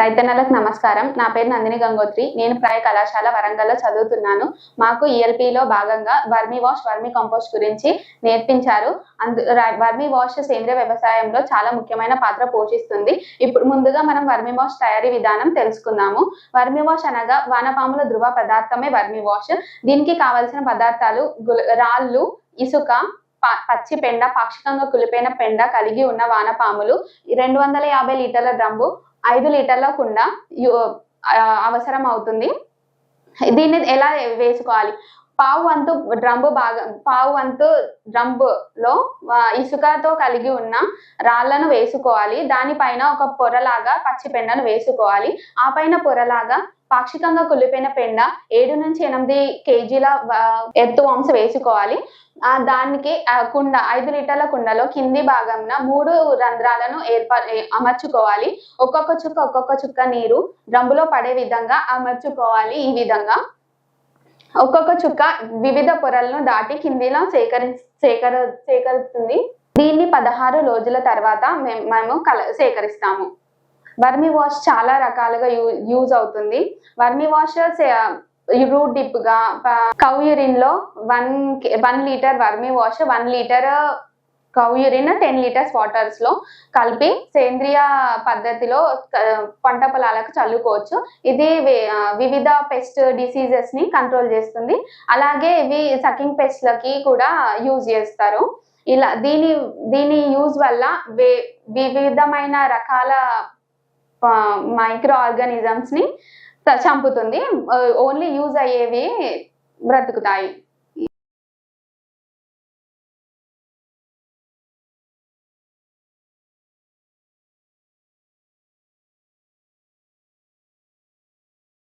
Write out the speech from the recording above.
రైతన్నలకు నమస్కారం. నా పేరు నందిని గంగోత్రి. నేను ప్రాయ కళాశాల వరంగల్లో చదువుతున్నాను. మాకు ఈఎల్పిలో భాగంగా వర్మీ వాష్ వర్మీ కంపోస్ట్ గురించి నేర్పించారు. అందు వర్మీ వాష్ సేంద్రియ వ్యవసాయంలో చాలా ముఖ్యమైన పాత్ర పోషిస్తుంది. ఇప్పుడు ముందుగా మనం వర్మీ వాష్ తయారీ విధానం తెలుసుకుందాము. వర్మీ వాష్ అనగా వానపాముల ధృవ పదార్థమే వర్మీ వాష్. దీనికి కావలసిన పదార్థాలు రాళ్ళు ఇసుక పచ్చి పెండ పాక్షికంగా కులిపోయిన పెండ కలిగి ఉన్న వానపాములు రెండు వందల యాభై లీటర్ల డ్రమ్ము ఐదు లీటర్ల కుండ అవసరం అవుతుంది దీన్ని ఎలా వేసుకోవాలి? పావు వంతు డ్రంబు భాగం పావు వంతు డ్రంబులో ఇసుకతో కలిగి ఉన్న రాళ్ళను వేసుకోవాలి. దానిపైన ఒక పొరలాగా పచ్చి పెండను వేసుకోవాలి. ఆ పైన పొరలాగా పాక్షికంగా కుళ్ళిపోయిన పెండ ఏడు నుంచి ఎనిమిది కేజీల ఎత్తు వంశ వేసుకోవాలి. ఆ దానికి కుండ ఐదు లీటర్ల కుండలో కింది భాగంన మూడు రంధ్రాలను ఏర్ప అమర్చుకోవాలి. ఒక్కొక్క చుక్క ఒక్కొక్క చుక్క నీరు డ్రమ్ములో పడే విధంగా అమర్చుకోవాలి. ఈ విధంగా ఒక్కొక్క చుక్క వివిధ పొరలను దాటి కిందిలో సేకరి సేకర సేకరిస్తుంది. దీన్ని పదహారు రోజుల తర్వాత మేము కల సేకరిస్తాము. వర్మి వాష్ చాలా రకాలుగా యూ యూజ్ అవుతుంది. వర్మి వాష్ రూట్ డిప్గా cow యూరిన్లో one one litre vermiwash one litre cow urine ten litres వాటర్స్లో కలిపి సేంద్రియ పద్ధతిలో పంట పొలాలకు చల్లుకోవచ్చు. ఇది వివిధ పెస్ట్ డిసీజెస్ని కంట్రోల్ చేస్తుంది. అలాగే ఇవి సకింగ్ పెస్ట్ లకి కూడా యూజ్ చేస్తారు. ఇలా దీని దీని యూజ్ వల్ల వే- వివిధమైన రకాల మైక్రో ఆర్గానిజమ్స్ని చంపుతుంది. ఓన్లీ యూజ్ అయ్యేవి బ్రతుకుతాయి.